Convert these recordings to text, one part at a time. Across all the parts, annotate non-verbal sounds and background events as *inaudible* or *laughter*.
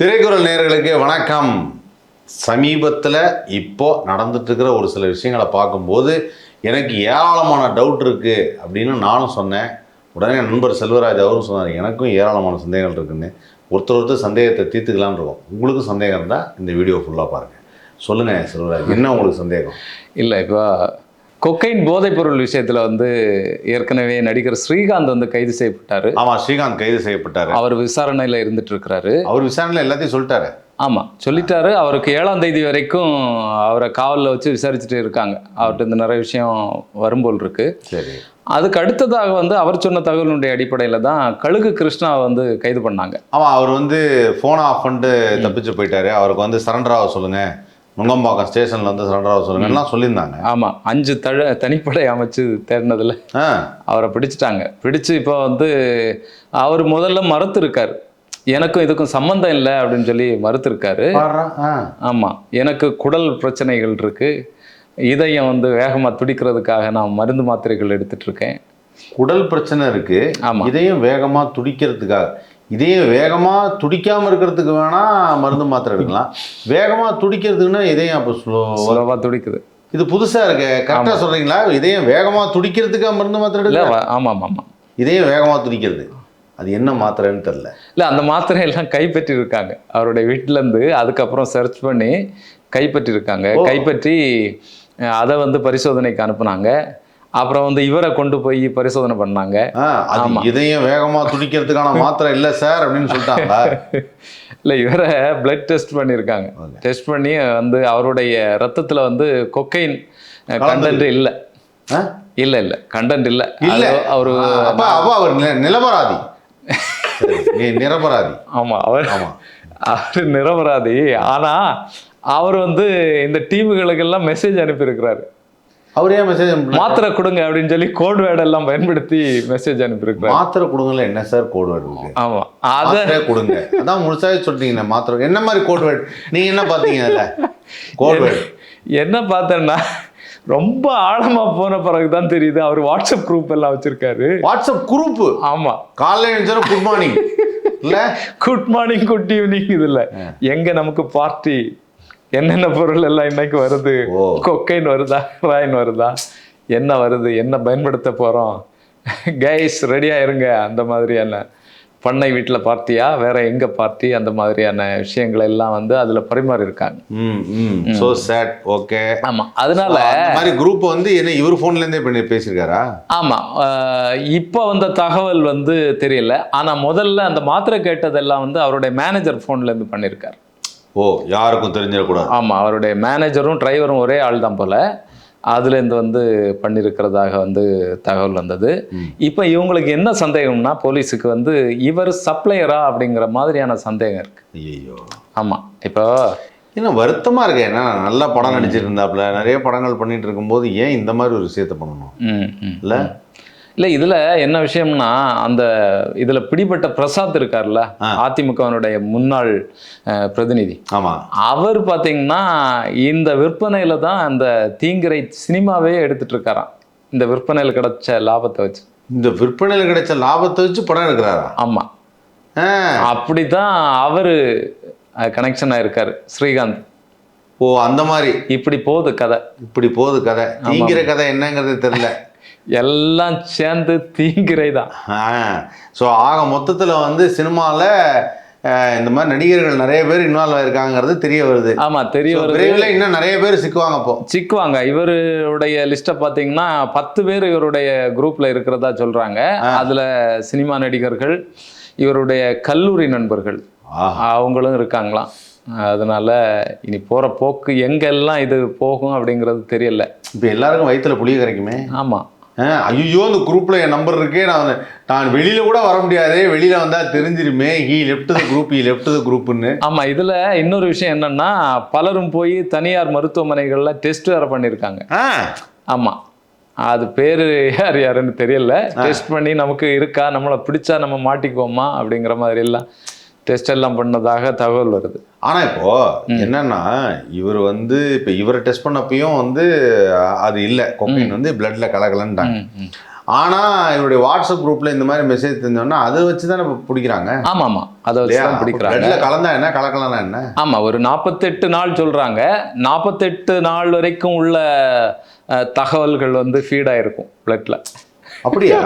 திரைக்குறள் நேர்களுக்கு வணக்கம். சமீபத்தில் இப்போ நடந்துட்டுருக்கிற ஒரு சில விஷயங்களை பார்க்கும்போது எனக்கு ஏராளமான டவுட் இருக்குது அப்படின்னு நானும் சொன்னேன். உடனே நண்பர் செல்வராஜ் அவரும் சொன்னார் எனக்கும் ஏராளமான சந்தேகங்கள் இருக்குன்னு. ஒருத்தர் ஒருத்தர் சந்தேகத்தை தீர்த்துக்கலான்னு இருக்கும். உங்களுக்கும் சந்தேகம் இருந்தால் இந்த வீடியோ ஃபுல்லாக பாருங்கள் சொல்லுங்கள் செல்வராஜ் என்ன உங்களுக்கு சந்தேகம்? இல்லை இப்போ கொக்கைன் போதைப்பொருள் விஷயத்தில் வந்து ஏற்கனவே நடிகர் ஸ்ரீகாந்த் வந்து கைது செய்யப்பட்டாரு. ஆமாம் ஸ்ரீகாந்த் கைது செய்யப்பட்டார். அவர் விசாரணையில் இருந்துட்டு இருக்கிறாரு அவர் விசாரணையில் எல்லாத்தையும் சொல்லிட்டாரு. ஆமாம் சொல்லிட்டாரு. அவருக்கு ஏழாம் தேதி வரைக்கும் அவரை காவலில் வச்சு விசாரிச்சுட்டு இருக்காங்க. அவர்கிட்ட இந்த நிறைய விஷயம் வரும்போல் இருக்கு. சரி. அதுக்கு அடுத்ததாக வந்து அவர் சொன்ன தகவலுடைய அடிப்படையில் தான் கழுகு கிருஷ்ணாவை வந்து கைது பண்ணாங்க. ஆமாம் அவர் வந்து ஃபோனை ஆஃப் பண்ணிட்டு தப்பிச்சு போயிட்டாரு. அவருக்கு வந்து சரண்டர் ஆக சொல்லுங்க. நுங்கம்பாக்கம் ஸ்டேஷனில் வந்து சரண்டர் ஆக சொல்லுங்க எல்லாம் சொல்லியிருந்தாங்க. ஆமாம் அஞ்சு தழ தனிப்படை அமைச்சு தேடினதில் அவரை பிடிச்சிட்டாங்க. பிடிச்சு இப்போ வந்து அவர் முதல்ல மறுத்திருக்காரு. எனக்கும் இதுக்கும் சம்மந்தம் இல்லை அப்படின்னு சொல்லி மறுத்திருக்காரு. ஆமாம் எனக்கு குடல் பிரச்சனைகள் இருக்கு. இதயம் வந்து வேகமாக துடிக்கிறதுக்காக நான் மருந்து மாத்திரைகள் எடுத்துட்டு இருக்கேன். குடல் பிரச்சனை இருக்கு. ஆமா. இதயம் வேகமா துடிக்கிறதுக்காக. இதயம் வேகமா துடிக்காம இருக்கிறதுக்கு வேணா மருந்து மாத்திரை எடுக்கலாம். வேகமா துடிக்கிறதுக்குன்னா இதயம் அப்போ ஸ்லோ சுலபமாக துடிக்குது. இது புதுசா இருக்கு. கரெக்டா சொல்றீங்களா? இதயம் வேகமா துடிக்கிறதுக்கா மருந்து மாத்திரை இல்லை எடுக்கலாம் ஆமாம் ஆமாம் இதயம் வேகமா துடிக்கிறது. அது என்ன மாத்திரைன்னு தெரியல. இல்லை அந்த மாத்திரையெல்லாம் கைப்பற்றியிருக்காங்க அவருடைய வீட்டிலேருந்து அதுக்கப்புறம் சர்ச் பண்ணி கைப்பற்றியிருக்காங்க ஓ. கைப்பற்றி அதை வந்து பரிசோதனைக்கு அனுப்புனாங்க. அப்புறம் வந்து இவரை கொண்டு போய் பரிசோதனை பண்ணாங்க. இதயம் வேகமா துடிக்கிறதுக்கான மாத்திரை இல்ல சார் அப்படின்னு சொல்லிட்டாங்களா? *laughs* இல்லை இவரை பிளட் டெஸ்ட் பண்ணியிருக்காங்க. டெஸ்ட் பண்ணி வந்து அவருடைய ரத்தத்தில் வந்து கொக்கைன். கண்டென்ட் இல்லை? இல்லை இல்லை கண்டென்ட் இல்லை. இல்ல. அவர் அவர் நிலபராதி நிரபராதி. ஆமாம் அவர் ஆமா. அவர் நிரபராதி. ஆனா அவர் வந்து இந்த டீமுகளுக்கெல்லாம் மெசேஜ் அனுப்பியிருக்கிறாரு. அவர் மெசேஜ் மாத்திரை கொடுங்க அப்படின்னு சொல்லி கோட் வேர்டு எல்லாம் பயன்படுத்தி மெசேஜ் அனுப்பியிருக்கிறாரு. மாத்திரை கொடுங்கல என்ன சார் கோட் வேர்டு ஆமா. அத கொடுங்க. அதான் முழுசாவே சொல்லிட்டீங்க மாத்திரை என்ன மாதிரி கோட் வேர்டு நீங்க என்ன பாத்தீங்க அதுல? கோட் வேர்டு என்ன பார்த்தேன்னா ரொம்ப ஆழமா போன பிறகுதான் தெரியுது அவர் வாட்ஸ்அப் குரூப் எல்லாம் வச்சிருக்காரு. வாட்ஸ்அப் குரூப் ஆமா. காலைல எழுந்திரம் குட் மார்னிங் இல்ல? குட் மார்னிங் குட் ஈவினிங் இதுல. எங்க நமக்கு பார்ட்டி என்னென்ன பொருள் எல்லாம் இன்னைக்கு வருது. கொக்கைன் வருதா? ராயின் வருதா? என்ன வருது? என்ன பயன்படுத்த போறோம்? கைஸ் ரெடியா இருங்க. அந்த மாதிரியான பண்ணை வீட்டில் பார்ட்டியா வேற எங்க பார்ட்டி அந்த மாதிரியான விஷயங்கள் எல்லாம் வந்து அதுல பரிமாறி இருக்காங்க ம். ம். சோ சேட் ஓகே ஆமா. அதனால மாதிரி குரூப் வந்து என்ன இவர் போன்ல இருந்தே பண்ணி பேசியிருக்காரா? ஆமா. இப்போ வந்த தகவல் வந்து தெரியல. ஆனா முதல்ல அந்த மாத்திரை கேட்டதெல்லாம் வந்து அவருடைய மேனேஜர் போன்ல இருந்து பண்ணியிருக்காரு. ஓ யாருக்கும் தெரிஞ்சிடக்கூடாது. ஆமா அவருடைய மேனேஜரும் டிரைவரும் ஒரே ஆள் தான் போல. அதுலேருந்து வந்து பண்ணியிருக்கிறதாக வந்து தகவல் வந்தது. இப்போ இவங்களுக்கு என்ன சந்தேகம்னா போலீஸுக்கு வந்து இவர் சப்ளையரா அப்படிங்கிற மாதிரியான சந்தேகம் இருக்கு. ஐயோ ஆமா இப்போ இன்னும் வருத்தமா இருக்கு ஏன்னா நல்ல படம் நடிச்சிட்டு இருந்தாப்புல நிறைய படங்கள் பண்ணிட்டு இருக்கும்போது ஏன் இந்த மாதிரி ஒரு விஷயத்த பண்ணணும். இல்ல? இல்லை இதில் என்ன விஷயம்னா அந்த இதில் பிடிபட்ட பிரசாத் இருக்கார்ல. அதிமுகவினுடைய முன்னாள் பிரதிநிதி. ஆமா. அவர் பார்த்தீங்கன்னா இந்த விற்பனையில் தான் அந்த தீங்கிரை சினிமாவே எடுத்துட்டு இருக்காராம். இந்த விற்பனையில் கிடைச்ச லாபத்தை வச்சு. இந்த விற்பனையில கிடைச்ச லாபத்தை வச்சு படம் எடுக்கிறாரா? ஆமாம் ஆ. அப்படிதான் அவரு கனெக்ஷன் ஆயிருக்காரு ஸ்ரீகாந்த். ஓ அந்த மாதிரி. இப்படி போகுது கதை. இப்படி போகுது கதை. தீங்கிற கதை என்னங்கிறது தெரியல. எல்லாம் சேர்ந்து தீங்கிரை தான் ஸோ ஆக மொத்தத்தில் வந்து சினிமாவில் இந்த மாதிரி நடிகர்கள் நிறைய பேர் இன்வால்வ் ஆயிருக்காங்கிறது தெரிய வருது. ஆமா தெரிய வருது. விரைவில் இன்னும் நிறைய பேர் சிக்குவாங்க அப்போ சிக்குவாங்க. இவருடைய லிஸ்ட்டை பார்த்தீங்கன்னா பத்து பேர் இவருடைய குரூப்ல இருக்கிறதா சொல்றாங்க. அதுல சினிமா நடிகர்கள் இவருடைய கல்லூரி நண்பர்கள் அவங்களும் இருக்காங்களாம். அதனால இனி போற போக்கு எங்கெல்லாம் இது போகும் அப்படிங்கிறது தெரியல. இப்போ எல்லாருக்கும் வயித்துல புளிய கரைக்குமே. ஆமா. ஐயோ இந்த குரூப்பில் என் நம்பர் இருக்கே நான் நான் வெளியில கூட வர முடியாது வெளியில வந்தா தெரிஞ்சிருமே he left the group he left the குரூப்னு ஆமா இதுல இன்னொரு விஷயம் என்னன்னா பலரும் போய் தனியார் மருத்துவமனைகள்ல டெஸ்ட் வேற பண்ணியிருக்காங்க ஆ. ஆமா. அது பேரு யார் யாருன்னு தெரியல. டெஸ்ட் பண்ணி நமக்கு இருக்கா நம்மளை பிடிச்சா நம்ம மாட்டிக்குவோமா அப்படிங்கிற மாதிரி எல்லாம். டெஸ்ட் எல்லாம் பண்ணதாக தகவல் வருது. ஆனா இப்போ என்னன்னா இவர் வந்து இப்போ இவரை டெஸ்ட் பண்ணப்பையும் வந்து அது இல்லை. கொக்கைன் வந்து பிளட்ல கலக்கலன்ட்டாங்க. ஆனால் இவருடைய வாட்ஸ்அப் குரூப்பில் இந்த மாதிரி மெசேஜ் தெரிஞ்சோன்னா அதை வச்சு தானே இப்ப பிடிக்கிறாங்க? ஆமா ஆமா அதை வச்சு தான் பிடிக்கிறாங்க. கலந்தா என்ன? கலக்கலன்னா என்ன? ஆமா ஒரு நாற்பத்தெட்டு நாள் சொல்றாங்க. நாற்பத்தெட்டு நாள் வரைக்கும் உள்ள தகவல்கள் வந்து ஃபீட் ஆயிருக்கும் பிளட்ல அப்படியா?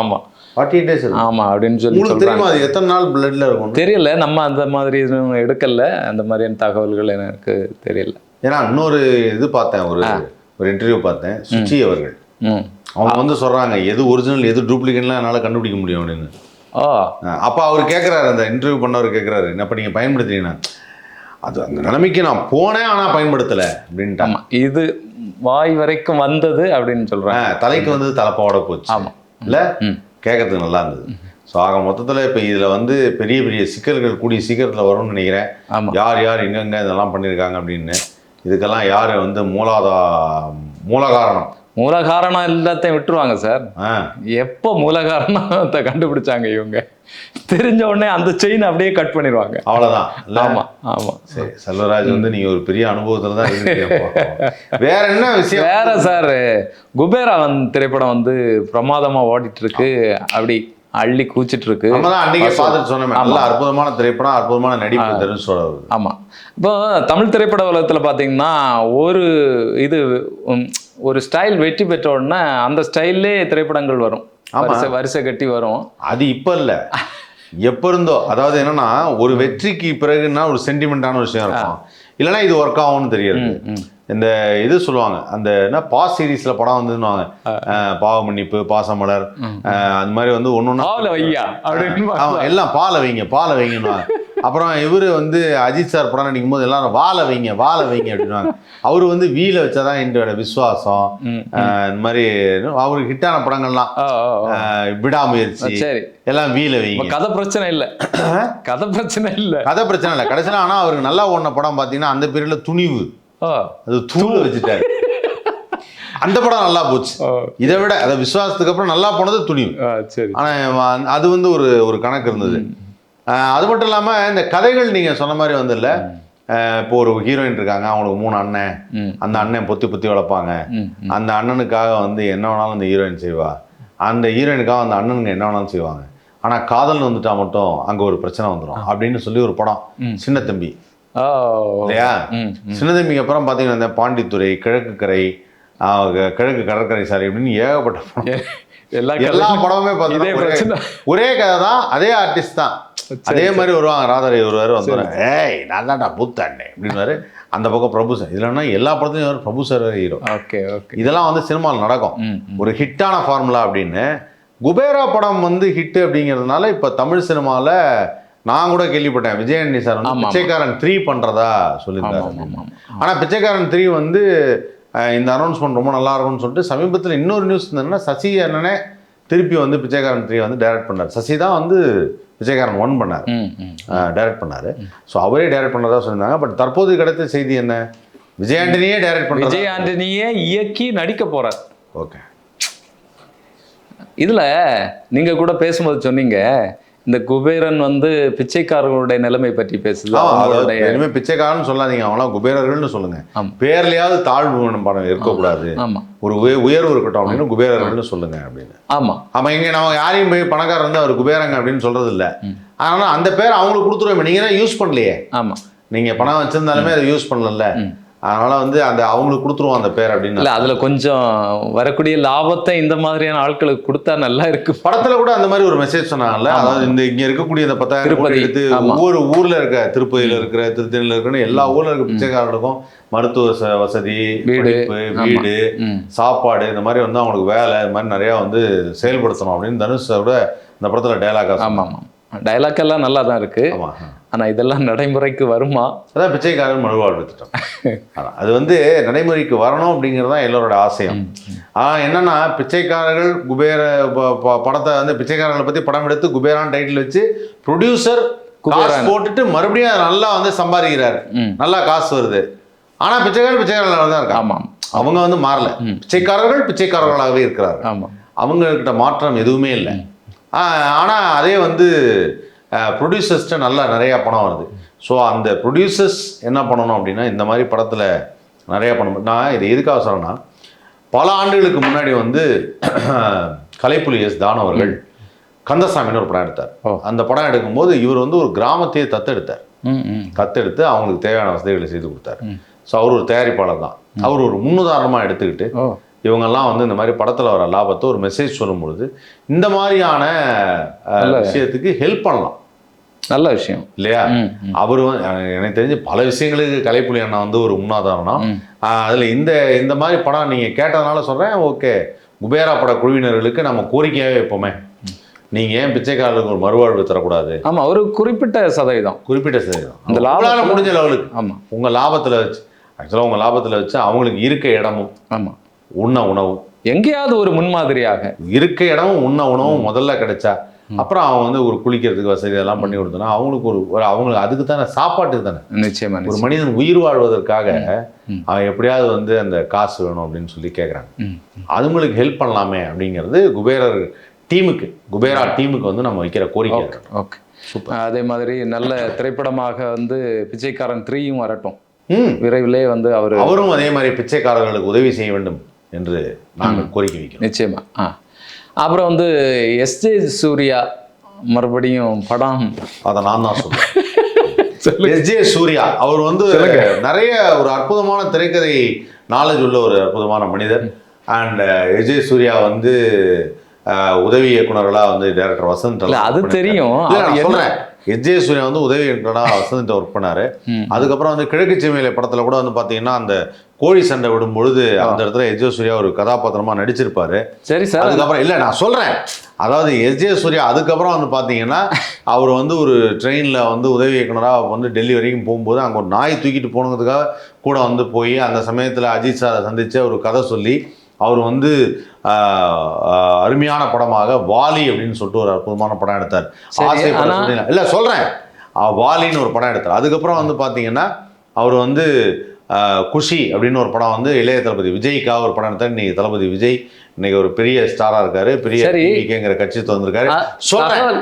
ஆமா. ஃபார்ட்டி டேஸ் ஆமா அப்படின்னு சொல்லி தெரியுமா அது எத்தனை நாள் பிளட்ல இருக்கும்? தெரியல நம்ம அந்த மாதிரி எதுவும் எடுக்கல. அந்த மாதிரியான தகவல்கள் எனக்கு தெரியல. ஏன்னா இன்னொரு இது பார்த்தேன் ஒரு ஒரு இன்டர்வியூ பார்த்தேன் சுச்சி அவர்கள். ம். அவங்க வந்து சொல்றாங்க எது ஒரிஜினல் எது டூப்ளிகேட்லாம் என்னால் கண்டுபிடிக்க முடியும்? அப்படின்னு. ஓ அப்ப அவர் கேட்குறாரு அந்த இன்டர்வியூ பண்ணவர் கேட்குறாரு என்னப்ப நீங்க பயன்படுத்துறீங்கன்னா? அது அந்த நிலைமைக்கு நான் போனேன் ஆனா பயன்படுத்தல அப்படின்ட்டாங்க ஆமா இது வாய் வரைக்கும் வந்தது அப்படின்னு சொல்றாங்க. அஹ் தலைக்கு வந்து தலைப்பாவோட போச்சு. ஆமா. இல்ல? ம். கேட்கறதுக்கு நல்லா இருந்தது. ஸோ ஆக மொத்தத்துல இப்போ இதுல வந்து பெரிய பெரிய சிக்கல்கள் கூடிய சீக்கிரத்துல வரும்னு நினைக்கிறேன். யார் யார் எங்கெங்க இதெல்லாம் பண்ணியிருக்காங்க அப்படின்னு. இதுக்கெல்லாம் யார் வந்து மூலாதா மூல காரணம் மூல காரணம் எல்லாத்தையும் விட்டுருவாங்க சார். எப்போ மூல காரணத்தை கண்டுபிடிச்சாங்க இவங்க? தெரிஞ்ச உடனே அந்த செயின் அப்படியே கட் பண்ணிடுவாங்க. அவ்வளவுதான். இல்ல? ஆமா ஆமா. சரி செல்வராஜ் வந்து நீங்க ஒரு பெரிய அனுபவத்துல தான் *laughs* வேற என்ன விஷயம்? வேற சார் குபேரா வந்து திரைப்படம் வந்து பிரமாதமா ஓடிட்டு இருக்கு அப்படி அள்ளி கூச்சிட்டு இருக்கு அன்னைக்கே பார்த்துட்டு நல்ல அற்புதமான திரைப்படம் அற்புதமான நடிப்பு தெரிஞ்சு ஆமா. இப்போ தமிழ் திரைப்பட உலகத்துல பாத்தீங்கன்னா ஒரு இது ஒரு ஸ்டைல் வெற்றி பெற்ற உடனே அந்த ஸ்டைல்லே திரைப்படங்கள் வரும். வரிசை வரிசை கட்டி வரும். அது இப்ப இல்ல. எப்ப இருந்தோ அதாவது என்னன்னா ஒரு வெற்றிக்கு பிறகுன்னா ஒரு சென்டிமெண்டான விஷயம் இருக்கும். இல்லைன்னா இது ஒர்க் ஆகும்னு தெரியாது. இந்த இது சொல்லுவாங்க அந்த என்ன பாஸ் சீரீஸ்ல படம் வந்துன்னுவாங்க அஹ், பாவ மன்னிப்பு பாசமலர் அந்த மாதிரி வந்து ஆவுல வையா அப்படின்னு ஆமா எல்லாம் பாலை வைங்க பாலை வைங்கன்னுவாங்க அப்புறம் இவரு வந்து அஜித் சார் படம் நடிக்கும் போது எல்லாரும் வாழை வைங்க வாழை வைங்க அப்படின்னுவாங்க. அவரு வந்து வீல வச்சாதான் என்னோட விசுவாசம். இந்த மாதிரி அவருக்கு ஹிட்டான படங்கள்லாம். விடாமுயற்சி. எல்லாம் வீல வைங்க. கதை பிரச்சனை இல்ல. கதை பிரச்சனை இல்ல. கதை பிரச்சனை இல்லை. கடைசியில் ஆனால் அவருக்கு நல்லா ஓடின படம் பார்த்தீங்கன்னா அந்த பீரியட்ல துணிவு. அது தூள வச்சுட்டாரு. அந்த படம் நல்லா போச்சு. இதை விட அதை விசுவாசத்துக்கு அப்புறம் நல்லா போனது துணிவு. ஆ, சரி. ஆனால் அது வந்து ஒரு ஒரு கணக்கு இருந்தது. அது மட்டும் இல்லாமல் இந்த கதைகள் நீங்கள் சொன்ன மாதிரி வந்து இல்லை இப்போ ஒரு ஹீரோயின் இருக்காங்க அவங்களுக்கு மூணு அண்ணன். அந்த அண்ணன் பொத்தி பொத்தி வளர்ப்பாங்க. அந்த அண்ணனுக்காக வந்து என்ன வேணாலும் அந்த ஹீரோயின் செய்வா. அந்த ஹீரோயினுக்காக அந்த அண்ணனுங்க என்ன வேணாலும் செய்வாங்க. ஆனால் காதல்னு வந்துட்டா மட்டும் அங்கே ஒரு பிரச்சனை வந்துடும் அப்படின்னு சொல்லி ஒரு படம். சின்ன தம்பி. இல்லையா. சின்ன தம்பிக்கு அப்புறம் பார்த்தீங்கன்னா இந்த பாண்டித்துறை கிழக்கு கரை கிழக்கு கடற்கரை சாலை அப்படின்னு ஏகப்பட்ட படம். எல்லா எல்லா படமுமே பார்த்தீங்கன்னா ஒரே கதை தான் அதே ஆர்டிஸ்ட் தான். அதே மாதிரி வருவாங்க ராதாரி ஒருவாரு வந்துடுவாரு. ஏய் நான் தான்டா புத்தாண்டே அப்படின்னுவாரு. அந்த பக்கம் பிரபு சார். இதுலன்னா எல்லா படத்துலையும் Prabhu sir hero okay okay. இதெல்லாம் வந்து சினிமாவில் நடக்கும். ஒரு ஹிட்டான ஃபார்முலா அப்படின்னு குபேரா படம் வந்து ஹிட் அப்படிங்கிறதுனால இப்போ தமிழ் சினிமாவில் நான் கூட கேள்விப்பட்டேன். விஜயண்ணி சார் வந்து. பிச்சைக்காரன் த்ரீ பண்ணுறதா ஆமா ஆனால் பிச்சைக்காரன் த்ரீ வந்து இந்த அனௌன்ஸ்மெண்ட் ரொம்ப நல்லா இருக்கும்னு சொல்லிட்டு சமீபத்தில் இன்னொரு நியூஸ் என்னன்னா சசி அண்ணனே திருப்பி வந்து பிச்சைக்காரன் த்ரீ வந்து டைரக்ட் பண்ணார். சசி தான் வந்து பிச்சைக்காரன் ஒன் பண்ணார். டைரக்ட் பண்ணார். ஸோ அவரே டைரக்ட் பண்ணதா சொல்லியிருந்தாங்க. பட் தற்போது கிடைத்த செய்தி என்ன? விஜய் ஆண்டனியே டைரக்ட் பண்ணதா? விஜய் ஆண்டனியே இயக்கி நடிக்க போறார். ஓகே இதுல நீங்க கூட பேசும்போது சொன்னீங்க இந்த குபேரன் வந்து பிச்சைக்காரர்களுடைய நிலைமை பற்றி பேசுது. அவங்களுடைய இனிமே பிச்சைக்காரன்னு சொல்லாதீங்க அவங்களாம் குபேரர்கள்னு சொல்லுங்க. பேர்லயாவது தாழ்வு படம் இருக்கக்கூடாது. ஆமா ஒரு உய- உயர்வு இருக்கட்டும் அப்படின்னு குபேரர்கள்னு சொல்லுங்க அப்படின்னு. ஆமா. ஆமா இங்க நம்ம யாரையும் போய் பணக்காரர் வந்து அவர் குபேரங்க அப்படின்னு சொல்றது இல்ல ஆனா அந்த பேர் அவங்களுக்கு கொடுத்துருவோம் நீங்க தான் யூஸ் பண்ணலையே. ஆமா. நீங்க பணம் வச்சிருந்தாலுமே அதை யூஸ் பண்ணல அதனால வந்து அந்த அவங்களுக்கு கொடுத்துருவோம் அந்த பேர் அப்படின்னு இல்ல அதுல கொஞ்சம் வரக்கூடிய லாபத்தை இந்த மாதிரியான ஆட்களுக்கு கொடுத்தா நல்லா இருக்கு. படத்துல கூட அந்த மாதிரி ஒரு மெசேஜ் சொன்னாங்கல்ல அதாவது இந்த இங்க இருக்கக்கூடிய இந்த பத்தாயிரம் கோடி எடுத்து. ஒவ்வொரு ஊர்ல இருக்க திருப்பதியில இருக்கிற திருத்தணியில இருக்கிற எல்லா ஊர்ல இருக்க பிச்சைக்காரர்களுக்கும் மருத்துவ வசதி வீடு. வீடு சாப்பாடு இந்த மாதிரி வந்து அவங்களுக்கு வேலை இந்த மாதிரி நிறைய வந்து செயல்படுத்தணும் அப்படின்னு தனுஷ் கூட இந்த படத்துல டைலாகா ஆமா ஆமா டைலாக் எல்லாம் நல்லா தான் இருக்கு. ஆமா ஆனா இதெல்லாம் நடைமுறைக்கு வருமா? அதான் பிச்சைக்காரன் மறுவாழ்வு திட்டம் அதான். அது வந்து நடைமுறைக்கு வரணும் அப்படிங்கிறது தான் எல்லோரோட ஆசையம். ஆனா என்னன்னா பிச்சைக்காரர்கள் குபேர படத்தை வந்து பிச்சைக்காரர்களை பத்தி படம் எடுத்து குபேரான் டைட்டில் வச்சு ப்ரொடியூசர் குபேரன். போட்டுட்டு மறுபடியும் நல்லா வந்து சம்பாதிக்கிறாரு. நல்லா காசு வருது. ஆனா பிச்சைக்காரர் பிச்சைக்காரர்களாக தான் இருக்காங்க ஆமா அவங்க வந்து மாறல. பிச்சைக்காரர்கள் பிச்சைக்காரர்களாகவே இருக்கிறார்கள். ஆமா அவங்கக்கிட்ட மாற்றம் எதுவுமே இல்லை. ஆனால் அதே வந்து ப்ரொடியூசர்ஸ்ட்டு நல்லா நிறையா பணம் வருது. ஸோ அந்த ப்ரொடியூசர்ஸ் என்ன பண்ணணும் அப்படின்னா இந்த மாதிரி படத்தில் நிறையா பண்ணணும் நான் இது எதுக்காக சொல்கிறேன்னா பல ஆண்டுகளுக்கு முன்னாடி வந்து *clears throat* கலைப்புலி எஸ் தானு அவர்கள் கந்தசாமின்னு ஒரு படம் எடுத்தார். அந்த படம் எடுக்கும்போது இவர் வந்து ஒரு கிராமத்தையே தத்தெடுத்தார். தத்தெடுத்து அவங்களுக்கு தேவையான வசதிகளை செய்து கொடுத்தார். ஸோ அவர் ஒரு தயாரிப்பாளர் தான். அவர் ஒரு முன்னுதாரணமாக எடுத்துக்கிட்டு இவங்கெல்லாம் வந்து இந்த மாதிரி படத்தில் வர லாபத்தை ஒரு மெசேஜ் சொல்லும் பொழுது இந்த மாதிரியான விஷயத்துக்கு ஹெல்ப் பண்ணலாம். நல்ல விஷயம். இல்லையா? அவர் எனக்கு- தெரிஞ்சு பல விஷயங்களுக்கு கலைப்புலி அண்ணா வந்து ஒரு முன்னாதாரணம் அதுல இந்த இந்த மாதிரி படம் நீங்க கேட்டதுனால சொல்றேன் ஓகே. குபேரா பட குழுவினர்களுக்கு நம்ம கோரிக்கையாவே வைப்போமே. நீங்க ஏன் பிச்சைக்காரர்களுக்கு ஒரு மறுவாழ்வு தரக்கூடாது? ஆமா ஒரு குறிப்பிட்ட சதவீதம். குறிப்பிட்ட சதவீதம். இந்த லாபத்துல- முடிஞ்ச லெவலுக்கு. ஆமா. உங்க லாபத்துல வச்சு ஆக்சுவலாக உங்க லாபத்துல வச்சு அவங்களுக்கு இருக்க இடமும் ஆமா. உண்ண உணவும். எங்கேயாவது ஒரு முன்மாதிரியாக. இருக்க இடமும் உண்ண உணவும் முதல்ல கிடைச்சா அப்புறம் அவங்க வந்து ஒரு குளிக்கிறதுக்கு வசதி எல்லாம் பண்ணி கொடுத்தோன்னா அவங்களுக்கு ஒரு ஒரு அவங்களுக்கு அதுக்கு தானே சாப்பாட்டுக்கு தானே. நிச்சயமா ஒரு. மனிதன் உயிர் வாழ்வதற்காக. அவன் எப்படியாவது வந்து அந்த காசு வேணும் அப்படின்னு சொல்லி கேட்குறாங்க அதுங்களுக்கு ஹெல்ப் பண்ணலாமே அப்படிங்கிறது குபேரர் டீமுக்கு குபேரா டீமுக்கு வந்து நம்ம வைக்கிற கோரிக்கை ஓகே ஓகே. அதே மாதிரி நல்ல திரைப்படமாக வந்து பிச்சைக்காரன் த்ரீயும் வரட்டும். விரைவிலே வந்து அவர் அவரும் அதே மாதிரி பிச்சைக்காரர்களுக்கு உதவி செய்ய வேண்டும் என்று நாங்கள் கோரிக்கை வைக்கிறோம். நிச்சயமா. ஆ. அப்புறம் வந்து எஸ்ஜே சூர்யா மறுபடியும் படம். அதை நான் தான் சொல்றேன். *laughs* எஸ் ஜே சூர்யா அவர் வந்து நிறைய ஒரு அற்புதமான திரைக்கதை நாலேஜ் உள்ள ஒரு அற்புதமான மனிதர். அண்ட் எஸ் ஜே சூர்யா வந்து அஹ், உதவி இயக்குனர்களா வந்து டைரக்டர் வசந்த் அது தெரியும். சொல்றேன். எஸ் ஜே சூர்யா வந்து உதவி இயக்குனரா வசந்த் ஒர்க் பண்ணாரு. அதுக்கப்புறம் வந்து கிழக்கு சீமையில படத்துல கூட வந்து பாத்தீங்கன்னா அந்த கோழி சண்டை விடும் பொழுது அந்த இடத்துல எஸ் ஜே சூர்யா ஒரு கதாபாத்திரமா நடிச்சிருப்பாரு. சரி சார். அதுக்கப்புறம் இல்லை நான் சொல்கிறேன் அதாவது எஸ் ஜே சூர்யா அதுக்கப்புறம் வந்து பார்த்தீங்கன்னா அவர் வந்து ஒரு ட்ரெயினில் வந்து உதவி இயக்குனராக வந்து டெல்லி வரைக்கும் போகும்போது அங்கே ஒரு நாய் தூக்கிட்டு போனதுக்காக கூட வந்து போய் அந்த சமயத்தில் அஜித் சாரை சந்தித்து ஒரு கதை சொல்லி அவர் வந்து அருமையான படமாக வாலி அப்படின்னு சொல்லிட்டு ஒரு அற்புதமான படம் எடுத்தார். ஆசை படம். இல்ல சொல்றேன். அஹ் வாலின்னு ஒரு படம் எடுத்தார். அதுக்கப்புறம் வந்து பாத்தீங்கன்னா அவர் வந்து குஷி அப்படின்னு ஒரு படம் வந்து இளைய தளபதி விஜய்க்காக ஒரு படம் எடுத்தார் இன்னைக்கு தளபதி விஜய் இன்னைக்கு ஒரு பெரிய ஸ்டாரா இருக்காரு. பெரிய. டிவிகேங்கிற கட்சி திறந்திருக்காரு ஆ, சொல்றேன்.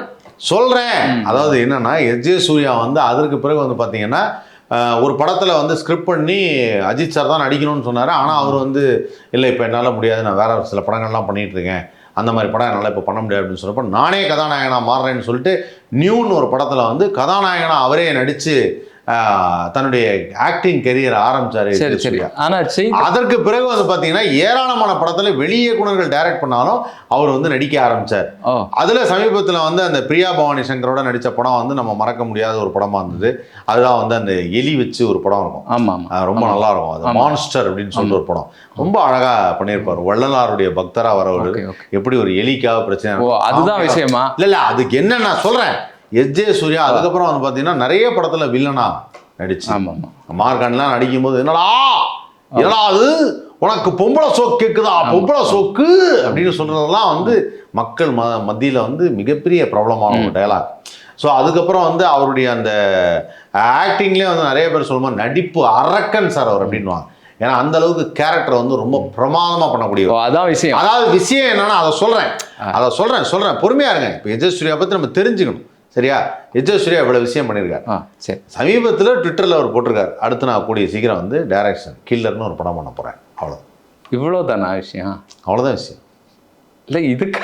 சொல்றேன். அதாவது என்னன்னா எஸ். ஜே சூர்யா வந்து அதற்கு பிறகு வந்து பாத்தீங்கன்னா ஒரு படத்துல வந்து ஸ்கிரிப்ட் பண்ணி அஜித் சார் தான் நடிக்கணும்னு சொன்னாரு. ஆனா அவர் வந்து இல்லை இப்போ என்னால் முடியாது. நான் வேற சில படங்கள்லாம் பண்ணிட்டு இருக்கேன். அந்த மாதிரி படம் என்னால் இப்போ பண்ண முடியாது. அப்படின்னு சொன்னப்போ நானே கதாநாயகனா மாறுறேன்னு சொல்லிட்டு நியூன்னு ஒரு படத்தில் வந்து கதாநாயகனா அவரே நடித்து தன்னுடைய ஆக்டிங் கெரியர் ஆரம்பிச்சாரு சரி. சரி. சூர்யா. ஆனா செய்தி அதற்கு பிறகு வந்து பார்த்தீங்கன்னா ஏராளமான படத்தில் வெளி இயக்குனர்கள் டைரக்ட் பண்ணாலும் அவர் வந்து நடிக்க ஆரம்பிச்சார். அதுல சமீபத்துல வந்து அந்த பிரியா பவானி சங்கரோட நடிச்ச படம் வந்து நம்ம மறக்க முடியாத ஒரு படமா இருந்தது. அதுதான் வந்து அந்த எலி வச்சு ஒரு படம் இருக்கும். ஆமா ஆமா. அது ரொம்ப நல்லா இருக்கும். அது மான்ஸ்டர் அப்படின்னு சொல்லிட்டு ஒரு படம். ரொம்ப அழகா பண்ணியிருப்பாரு. வள்ளலாருடைய பக்தரா வரவர். எப்படி ஒரு எலிக்காக பிரச்சனை அதுதான் விஷயமா? இல்ல இல்ல அதுக்கு என்ன நான் சொல்றேன். எஸ் ஜே சூர்யா அதுக்கப்புறம் வந்து பாத்தீங்கன்னா நிறைய படத்துல வில்லனா நடிச்சு. ஆமா ஆமா. மார்கான்லாம் நடிக்கும்போது என்னடா? என்னடா அது? உனக்கு பொம்பளை சோக்கு கேக்குதா? பொம்பளை சோக்கு? அப்படின்னு சொல்றதெல்லாம் வந்து மக்கள் ம மத்தியில வந்து மிகப்பெரிய ப்ராப்ளமான ஒரு டயலாக் ஸோ அதுக்கப்புறம் வந்து அவருடைய அந்த ஆக்டிங்லேயே வந்து நிறைய பேர் சொல்லும்போது நடிப்பு அரக்கன் சார் அவர் அப்படின்வாங்க ஏன்னா அந்த அளவுக்கு கேரக்டர் வந்து ரொம்ப பிரமாதமா பண்ணக்கூடிய அதான் விஷயம். அதாவது விஷயம் என்னன்னா அதை சொல்றேன். அதை சொல்றேன் சொல்றேன். பொறுமையா இருங்க. இப்போ எஜஸ்வரியா பத்தி நம்ம தெரிஞ்சுக்கணும். சரியா? எஜஸ்வரியா இவ்வளவு விஷயம் பண்ணியிருக்காரு. சரி. சமீபத்தில் ட்விட்டரில் அவர் போட்டிருக்காரு. அடுத்து நான் கூடிய சீக்கிரம் வந்து டைரக்ஷன் கில்லர்னு ஒரு படம் பண்ண போகிறேன் அவ்வளோ இவ்வளோதானா விஷயம்? அவ்வளோதான் விஷயம். இல்லை இதுக்கு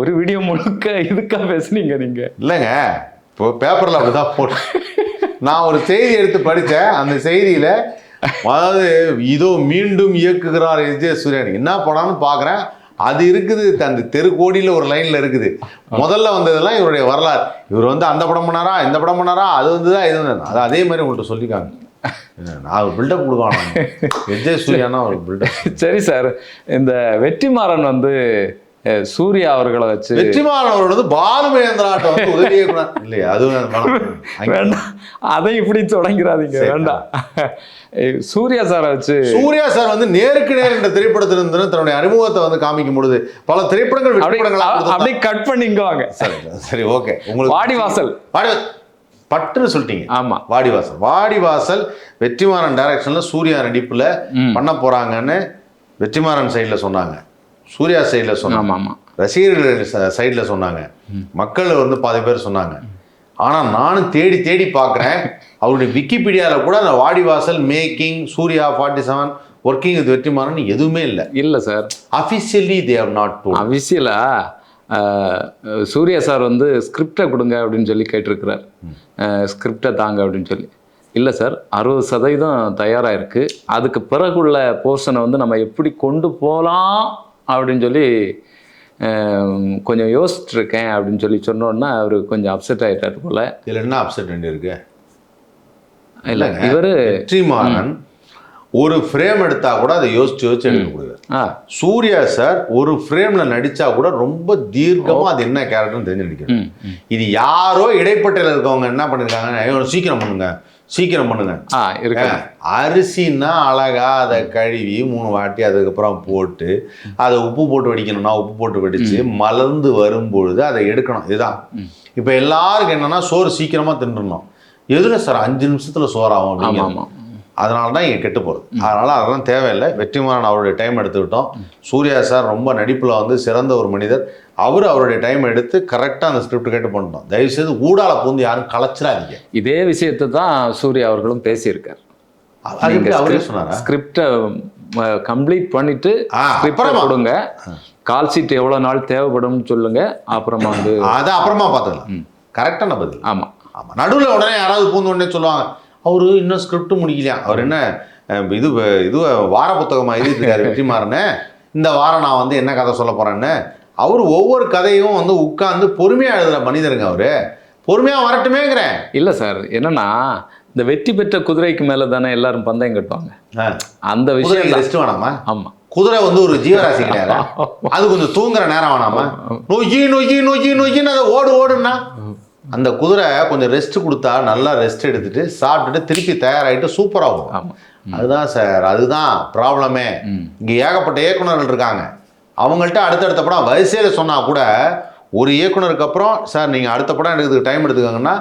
ஒரு வீடியோ முழுக்க இதுக்கா பேசுனீங்க நீங்க? இல்லைங்க. இப்போ பேப்பரில் அப்படி தான் போட்டு நான் ஒரு செய்தி எடுத்து படித்தேன். அந்த செய்தியில் அதாவது இதோ மீண்டும் இயக்குகிறார் எஸ் ஜே சூரியன் என்ன படம்னு பார்க்குறேன் அது இருக்குது அந்த தெருக்கோடியில் ஒரு லைனில் இருக்குது. முதல்ல வந்ததெல்லாம் இவருடைய வரலாறு. இவர் வந்து அந்த படம் பண்ணாரா இந்த படம் பண்ணாரா அது வந்து தான் இது அது அதே மாதிரி உங்கள்கிட்ட சொல்லிக்காங்க நான் ஒரு பில்டப் கொடுக்கலாம் *laughs* எஸ் ஜே சூர்யானா ஒரு பில்டப் சரி சார் இந்த வெற்றிமாறன் வந்து சூர்யா அவர்களை வச்சு வெற்றிமாறன் அவரோட வந்து பாலுமகேந்திராட்ட வந்து உதவி இயக்குனர் இல்லையா அது வேணாம். அங்க- வேண்டாம் அதை இப்படி தொடங்கிறாதீங்க. வேண்டாம். சூர்யா சாரை வச்சு சூர்யா சார் வந்து நேருக்கு நேர் என்ற திரைப்படத்தில் இருந்து தன்னுடைய அறிமுகத்தை வந்து காமிக்கும் பொழுது பல திரைப்படங்கள் அப்படியே கட் பண்ணி இங்க வாங்க. சரி சரி ஓகே. உங்களுக்கு வாடிவாசல். வாடி பட்டுன்னு சொல்லிட்டீங்க. ஆமா. வாடிவாசல். வாடிவாசல் வெற்றிமாறன் டைரக்ஷன்ல சூர்யா நடிப்புல. பண்ண போறாங்கன்னு வெற்றிமாறன் சைடுல சொன்னாங்க. சூர்யா சைடுல சொன்னாங்க. ஆமா ஆமா. ரசிகர்கள் சைடில் சொன்னாங்க. மக்கள் வந்து பாதி பேர் சொன்னாங்க. ஆனால் நானும் தேடி தேடி பார்க்குறேன் அவருடைய விக்கிபீடியாவில் கூட அந்த Vaadivaasal making Suriya forty seven working with Vetrimaaran எதுவுமே இல்லை. இல்லை sir. Officially they have not to அபிஷியலா Suriya sir வந்து ஸ்கிரிப்டை கொடுங்க அப்படின்னு சொல்லி கேட்டிருக்கிறார். ஸ்கிரிப்டை தாங்க அப்படின்னு சொல்லி. இல்லை சார். அறுபது சதவீதம் தயாராக இருக்குது அதுக்கு பிறகுள்ள போர்ஷனை வந்து நம்ம எப்படி கொண்டு போகலாம் அப்படின்னு சொல்லி கொஞ்சம் யோசிச்சுட்டு இருக்கேன் அப்படின்னு சொல்லி சொன்னோன்னா அவர் கொஞ்சம் அப்செட் ஆகிட்டார் போல். இதில் என்ன அப்செட் வேண்டி இருக்கு? இல்லை இவர் வெற்றிமாறன் ஒரு ஃப்ரேம் எடுத்தா கூட அதை யோசிச்சு யோசிச்சு எடுக்க முடியாது ஆ. சூர்யா சார் ஒரு ஃப்ரேம்ல நடிச்சா கூட ரொம்ப தீர்க்கமா அது என்ன கேரக்டர்னு தெரிஞ்சு நடிக்கிறது ம் ம். இது யாரோ இடைப்பட்டையில் இருக்கவங்க என்ன பண்ணிருக்காங்க? "ஐயோ, சீக்கிரம் பண்ணுங்க. சீக்கிரம் பண்ணுங்க. ஆ இருக்கு அரிசின்னா அழகா அதை கழுவி மூணு வாட்டி அதுக்கப்புறம் போட்டு அதை உப்பு போட்டு வடிக்கணும்னா உப்பு போட்டு வடிச்சு மலர்ந்து வரும்பொழுது அதை எடுக்கணும். இதுதான். இப்போ எல்லாருக்கும் என்னன்னா சோறு சீக்கிரமா தின்றணும் எதுல சார்? அஞ்சு நிமிஷத்துல சோறாகும் ஆமாம். அதனால தான் இங்கே கெட்டு போகிறது அதனால் அதெல்லாம் தேவையில்லை. வெற்றிமாறன் அவருடைய டைம் எடுத்துக்கிட்டோம். சூர்யா சார் ரொம்ப நடிப்பில் வந்து சிறந்த ஒரு மனிதர். அவர் அவருடைய டைம் எடுத்து கரெக்டாக அந்த ஸ்கிரிப்ட் கேட்டு பண்ணிட்டோம் தயவுசெய்து ஊடால பூந்து யாரும் கலைச்சிடாதீங்க. இதே விஷயத்தை தான் சூர்யா அவர்களும் பேசியிருக்கார். அவரே சொன்னாரா? ஸ்கிரிப்டை கம்ப்ளீட் பண்ணிட்டு. கொடுங்க. கால் ஷீட் எவ்வளோ நாள் தேவைப்படும்னு சொல்லுங்க. அப்புறமா வந்து அதை அப்புறமா பார்த்துக்கலாம். கரெக்டான பதில். ஆமாம் ஆமாம் நடுவில் உடனே யாராவது பூந்து உடனே சொல்லுவாங்க அவரு இன்னும் ஸ்கிரிப்ட் முடிக்கலையா? அவர் என்ன இது இது வார புத்தகமாக எழுதிட்டு வெற்றிமாறனே. இந்த வாரம் நான் வந்து என்ன கதை சொல்ல போறேன்னு. அவர் ஒவ்வொரு கதையும் வந்து உட்கார்ந்து பொறுமையாக எழுதுற மனிதருங்க அவரு. பொறுமையாக வரட்டுமேங்கிறேன். இல்லை சார் என்னன்னா இந்த வெற்றி பெற்ற குதிரைக்கு மேலே தானே எல்லாரும் பந்தயம் கட்டுவாங்க. அந்த விஷயம் ரெஸ்ட் வேணாமா? ஆமாம் குதிரை வந்து ஒரு ஜீவராசி கிடையாது. அது கொஞ்சம் தூங்குற நேரம் வேணாமா? நொய்யி நொய்யி நொய்யி நொய்யின்னு அதை ஓடு ஓடுன்னா? அந்த குதிரை கொஞ்சம் ரெஸ்ட் கொடுத்தா நல்லா ரெஸ்ட் எடுத்துட்டு சாப்பிட்டுட்டு திருப்பி தயாராகிட்டு சூப்பராகும் ஆமாம் அதுதான் சார் அதுதான் ப்ராப்ளமே. இங்கே ஏகப்பட்ட இயக்குனர்கள் இருக்காங்க. அவங்கள்ட்ட அடுத்தடுத்த படம் வரிசையில் சொன்னால் கூட ஒரு இயக்குனருக்கு அப்புறம் சார் நீங்கள் அடுத்த படம் எடுக்கிறதுக்கு டைம் எடுத்துக்கோங்கன்னா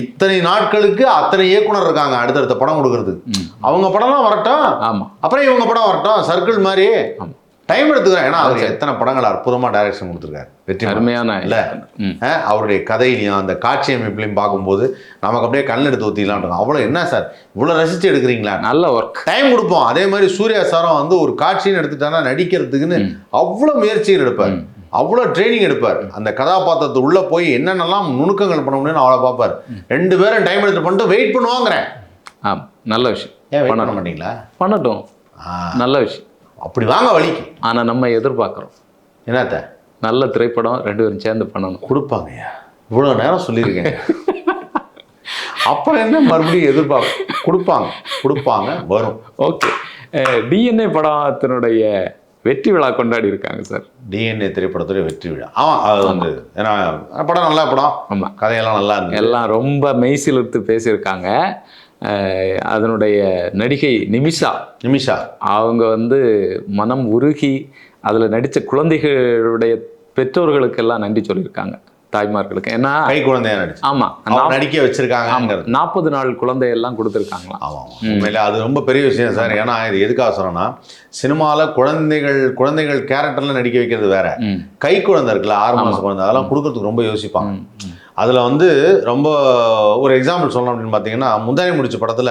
இத்தனை நாட்களுக்கு அத்தனை இயக்குனர் இருக்காங்க அடுத்தடுத்த படம் கொடுக்கறதுக்கு. அவங்க படம்லாம் வரட்டும். ஆமாம் அப்புறம் இவங்க படம் வரட்டும். சர்க்கிள் மாதிரி ஆமா. டைம் எடுத்துக்கிறேன். ஏன்னா அவர் எத்தனை படங்கள் அற்புதமாக டைரக்ஷன் கொடுத்துருக்காரு. வெற்றி அருமையான இல்ல. அவருடைய கதையிலையும் அந்த காட்சி அமைப்புலையும் பார்க்கும்போது நமக்கு அப்படியே கண் எடுத்து ஊற்றிக்கலாம் இருக்கும். அவ்வளோ என்ன சார்? இவ்வளோ ரசித்து எடுக்கிறீங்களா? நல்ல ஒர்க் டைம் கொடுப்போம். அதே மாதிரி சூர்யா சாரம் வந்து ஒரு காட்சின்னு எடுத்துட்டானா நடிக்கிறதுக்குன்னு அவ்வளோ முயற்சிகள் எடுப்பார். அவ்வளோ ட்ரைனிங் எடுப்பார். அந்த கதாபாத்திரத்து உள்ள போய் என்னென்னலாம் நுணுக்கங்கள் பண்ண முடியும்னு அவ்வளோ பார்ப்பார். ரெண்டு பேரும் டைம் எடுத்து பண்ணிட்டு வெயிட் பண்ணுவாங்கிறேன். ஆம். நல்ல விஷயம். ஏன் வெயிட் பண்ண மாட்டீங்களா? பண்ணட்டும். ஆ, நல்ல விஷயம். அப்படி வாங்க வழிக்கு ஆனால் நம்ம எதிர்பார்க்குறோம். என்னத்த? நல்ல திரைப்படம் ரெண்டு பேரும் சேர்ந்து பண்ணணும். கொடுப்பாங்கய்யா. இவ்வளோ நேரம் சொல்லியிருக்கேன். *laughs* அப்புறம் என்ன மறுபடியும் எதிர்பார்ப்போம் கொடுப்பாங்க. கொடுப்பாங்க. வரும். ஓகே. டிஎன்ஏ படத்தினுடைய வெற்றி விழா கொண்டாடி இருக்காங்க சார். டிஎன்ஏ திரைப்படத்துடைய வெற்றி விழா. ஆமாம் அது வந்து ஏன்னா படம் நல்ல படம். ஆமாம் கதையெல்லாம் நல்லா இருந்துச்சு. எல்லாம் ரொம்ப மெய்சிலிர்த்து பேசியிருக்காங்க. அதனுடைய நடிகை நிமிஷா. நிமிஷா. அவங்க வந்து மனம் உருகி அதில் நடித்த குழந்தைகளுடைய பெற்றோர்களுக்கெல்லாம் நன்றி சொல்லியிருக்காங்க தாய்மார்களுக்கு. ஏன்னா கை குழந்தையா நடிச்சு. ஆமாம் நடிக்க வச்சிருக்காங்கிறது நாற்பது நாள் குழந்தையெல்லாம் கொடுத்துருக்காங்களாம். ஆமாம் உண்மையில அது ரொம்ப பெரிய விஷயம் சார். ஏன்னா இது எதுக்காக சொல்றேன்னா சினிமாவில் குழந்தைகள் குழந்தைகள் கேரக்டர்ல நடிக்க வைக்கிறது வேற. கை குழந்தை இருக்குல்ல ஆறு மாச குழந்தை அதெல்லாம் கொடுக்கறதுக்கு ரொம்ப யோசிப்பாங்க. அதுல வந்து ரொம்ப ஒரு எக்ஸாம்பிள் சொல்லணும் அப்படின்னு பார்த்தீங்கன்னா முந்தானி முடிச்ச படத்துல.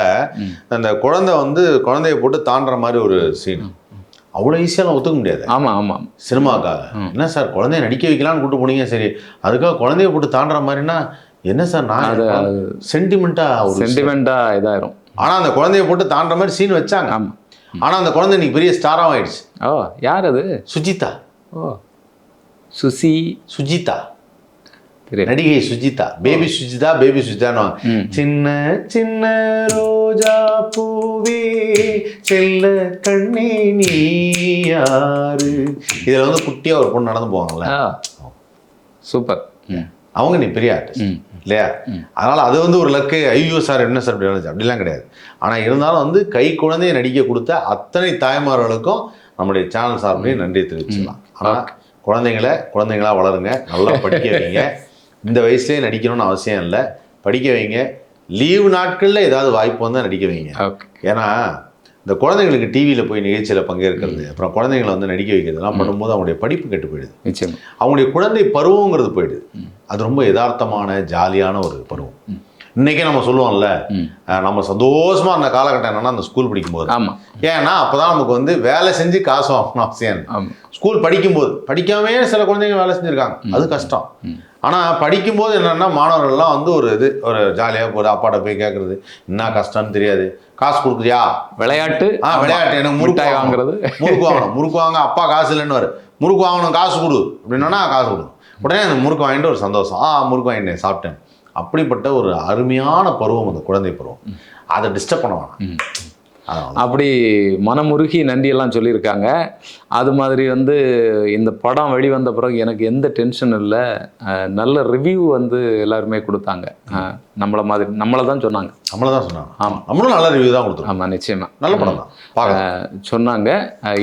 அந்த குழந்தை வந்து குழந்தைய போட்டு தாண்டுற மாதிரி ஒரு சீன் அவ்வளோ ஈஸியாலாம் ஒத்துக்க முடியாது. ஆமாம் ஆமாம் சினிமாக்காக. என்ன சார் குழந்தைய நடிக்க வைக்கலாம்னு கூட்டு போனீங்க சரி. அதுக்காக குழந்தைய போட்டு தாண்டுற மாதிரினா என்ன சார் நான் சென்டிமெண்ட்டா ஒரு சென்டிமெண்ட்டாக இதாயிரும். ஆனா அந்த குழந்தைய போட்டு தாண்டுற மாதிரி சீன் வச்சாங்க. ஆமாம் ஆனா அந்த குழந்தை இன்னைக்கு பெரிய ஸ்டாராக ஆயிடுச்சு. ஓ யார் அது? சுஜிதா. ஓ. சுசி. சுஜிதா. நடிகை சுஜிதா பேபி சுஜிதா பேபி சுஜிதான்னு. சின்ன சின்ன ரோஜா பூவே செல்ல கண்ணே நீ யாரு? இதுல வந்து குட்டியா ஒரு பொண்ணு நடந்து போவாங்கல்ல. சூப்பர். அவங்க நீ பெரிய ஆர்டிஸ்ட் இல்லையா? அதனால அது வந்து ஒரு லக்கு ஐயோ சார் என்ன சார் நடந்துச்சு? அப்படிலாம் கிடையாது. ஆனா இருந்தாலும் வந்து கை குழந்தைய நடிக்க கொடுத்த அத்தனை தாய்மார்களுக்கும் நம்முடைய சேனல் சார்பிலையும் நன்றி தெரிவிச்சுக்கலாம். ஆனா குழந்தைங்கள குழந்தைங்களா வளருங்க. நல்லா படிக்க வைங்க *laughs* இந்த வயசுலயே நடிக்கணும்னு அவசியம் இல்லை. படிக்க வைங்க. லீவு நாட்கள்ல ஏதாவது வாய்ப்பு வந்தால் நடிக்க வைங்க. ஏன்னா இந்த குழந்தைங்களுக்கு டிவியில் போய் நிகழ்ச்சியில் பங்கேற்கிறது அப்புறம் குழந்தைங்களை வந்து நடிக்க வைக்கிறதுலாம் பண்ணும்போது அவங்களுடைய படிப்பு கெட்டு போயிடுது. அவங்களுடைய குழந்தை பருவங்கிறது போயிடுது. அது ரொம்ப யதார்த்தமான ஜாலியான ஒரு பருவம். இன்னைக்கே நம்ம சொல்லுவோம்ல நம்ம சந்தோஷமா இருந்த காலகட்டம் என்னன்னா அந்த ஸ்கூல் படிக்கும்போது. ஆமா. ஏன்னா அப்பதான் நமக்கு வந்து வேலை செஞ்சு காசு வாங்கணும் அவசியம் ஸ்கூல் படிக்கும்போது படிக்காமே சில குழந்தைங்க வேலை செஞ்சுருக்காங்க. அது கஷ்டம். ஆனால் படிக்கும்போது என்னென்னா மாணவர்கள்லாம் வந்து ஒரு இது ஒரு ஜாலியாக ஒரு அப்பாட்ட போய் கேட்குறது என்ன கஷ்டம்னு தெரியாது. காசு கொடுக்குறியா? விளையாட்டு. ஆ விளையாட்டு. எனக்கு முறுக்கு. வாங்குறது. முறுக்கு வாங்கணும். முறுக்கு வாங்க அப்பா காசு இல்லைன்னு வரு. முறுக்கு வாங்கணும் காசு கொடு. அப்படின்னா காசு கொடு. உடனே அந்த முறுக்கு வாங்கிட்டு ஒரு சந்தோஷம். ஆ முறுக்கு வாங்கிட்டேன் சாப்பிட்டேன். அப்படிப்பட்ட ஒரு அருமையான பருவம் அந்த குழந்தை பருவம். அதை டிஸ்டர்ப் பண்ண வேணாம். அப்படி மனமுருகி நன்றியெல்லாம் சொல்லியிருக்காங்க. அது மாதிரி வந்து இந்த படம் வெளிவந்த பிறகு எனக்கு எந்த டென்ஷன் இல்லை. நல்ல ரிவ்யூ வந்து எல்லாருமே கொடுத்தாங்க. நம்மள மாதிரி நம்மளை தான் சொன்னாங்க. நம்மள தான் சொன்னாங்க. ஆமா. நம்மளும் நல்ல ரிவ்யூ தான் கொடுத்துருக்கோம். ஆமாம் நிச்சயமா. நல்ல படம் தான். சொன்னாங்க.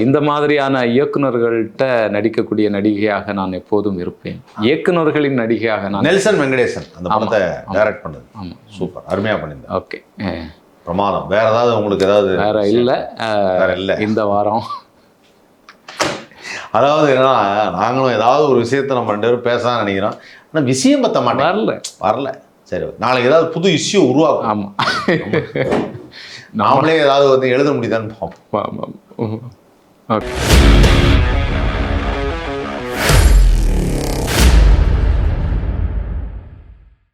இந்த மாதிரியான இயக்குனர்கள்ட்ட நடிக்கக்கூடிய நடிகையாக நான் எப்போதும் இருப்பேன். இயக்குனர்களின் நடிகையாக நான் நெல்சன் வெங்கடேசன் அந்த படத்தை டைரக்ட் பண்ணது. ஆமாம் சூப்பர். அருமையா பண்ணியிருந்தேன் ஓகே. பிரமாதம். வேற ஏதாவது உங்களுக்கு ஏதாவது வேற இல்லை. வேற இல்லை. இந்த வாரம். அதாவது என்னன்னா நாங்களும் ஏதாவது ஒரு விஷயத்தை நம்ம ரெண்டு பேரும் பேசலாம் நினைக்கிறோம். ஆனால் விஷயம் பத்த மாட்டேன் வரல. வரல. சரி நாளைக்கு ஏதாவது புது இஷ்யூ உருவாக்கும். ஆமாம் நாமளே ஏதாவது வந்து எழுத முடியுதான்னு பார்ப்போம். ஆமாம் ஓகே.